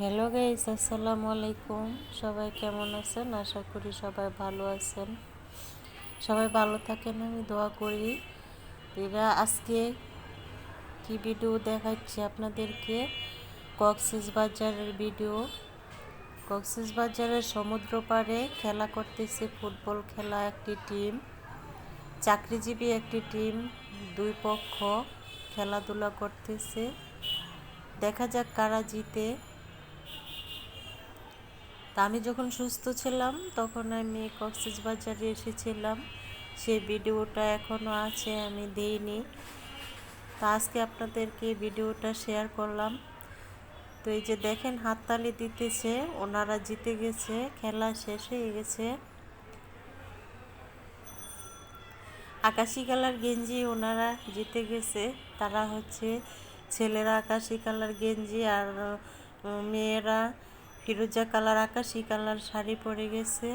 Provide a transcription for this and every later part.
Hello guys আসসালামু আলাইকুম সবাই কেমন আছেন? আশা করি সবাই ভালো আছেন। সবাই ভালো থাকেন, আমি দোয়া করি। এরা আজকে কি ভিডিও দেখাচ্ছি আপনাদেরকে? কক্সেস বাজারের ভিডিও কক্সেস বাজারের সমুদ্র পাড়ে খেলা করতেছে ফুটবল খেলা একটি টিম চাকরিজীবী একটি টিম দুই পক্ষ খেলাধুলা করতেছে। দেখা যাক কারা জিতে। তা আমি যখন সুস্থ ছিলাম, তখন আমি কক্সেস বাজারে এসেছিলাম। সেই ভিডিওটা এখনও আছে, আমি দিইনি। তা আজকে আপনাদেরকে ভিডিওটা শেয়ার করলাম। তো এই যে দেখেন, হাততালি দিতেছে, ওনারা জিতে গেছে, খেলা শেষ হয়ে গেছে। আকাশি কালার গেঞ্জি ওনারা জিতে গেছে। তারা হচ্ছে ছেলেরা আকাশি কালার গেঞ্জি আর মেয়েরা ফিরোজা কালার আকাশি কালার শাড়ি পরে গেছে।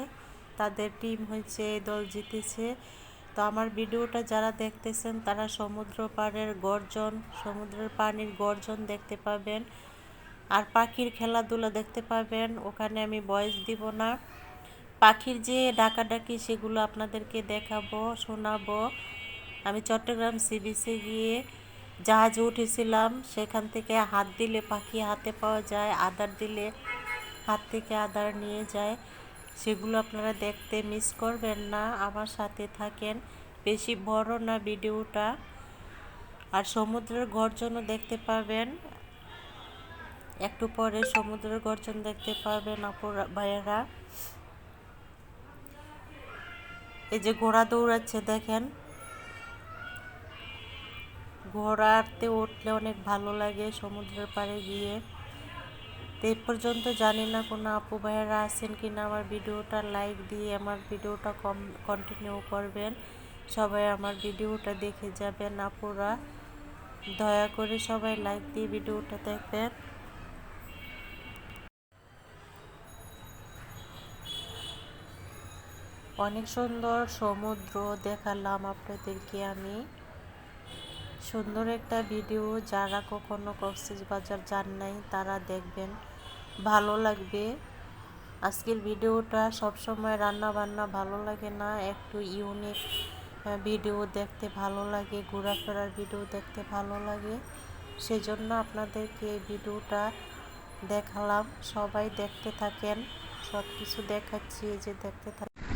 তাদের টিম হয়েছে, দল জিতেছে। তো আমার ভিডিওটা যারা দেখতেছেন, তারা সমুদ্র পাড়ের গর্জন, সমুদ্রের পানির গর্জন দেখতে পাবেন। আর পাখির খেলাধুলা দেখতে পাবেন। ওখানে আমি বয়স দিব না। পাখির যে ডাকাডাকি, সেগুলো আপনাদেরকে দেখাবো, শোনাবো। আমি চট্টগ্রাম সি বিচে গিয়ে জাহাজে উঠেছিলাম। সেখান থেকে হাত দিলে পাখি হাতে পাওয়া যায়, আদার দিলে হাত থেকে আদার নিয়ে যায়। সেগুলো আপনারা দেখতে মিস করবেন না, আমার সাথে থাকেন। বেশি বড় না ভিডিওটা। আর সমুদ্রের গর্জনও দেখতে পাবেন। একটু পরে সমুদ্রের গর্জন দেখতে পাবেন আপুর ভাইয়েরা। এই যে ঘোড়া দৌড়াচ্ছে, দেখেন। ঘোড়াতে উঠলে অনেক ভালো লাগে সমুদ্রের পাড়ে গিয়ে। এই পর্যন্ত জানি না কোনো আপু ভাইয়েরা আছেন কি না। আমার ভিডিওটা লাইক দিয়ে আমার ভিডিওটা কম কন্টিনিউ করবেন। সবাই আমার ভিডিওটা দেখে যাবেন আপুরা। দয়া করে সবাই লাইক দিয়ে ভিডিওটা দেখবেন। অনেক সুন্দর সমুদ্র দেখালাম আপনাদেরকে আমি। সুন্দর একটা ভিডিও যারা কখনো কক্সেস বাজার যান নাই, তারা দেখবেন। ভালো লাগবে। আজকের ভিডিওটা সব সময় রান্না বান্না ভালো লাগে না, একটু ইউনিক ভিডিও দেখতে ভালো লাগে, ঘোরাফেরার ভিডিও দেখতে ভালো লাগে। সেজন্য আপনাদেরকে এই ভিডিওটা দেখালাম। সবাই দেখতে থাকেন সব কিছু দেখাচ্ছি যে দেখতে থাকেন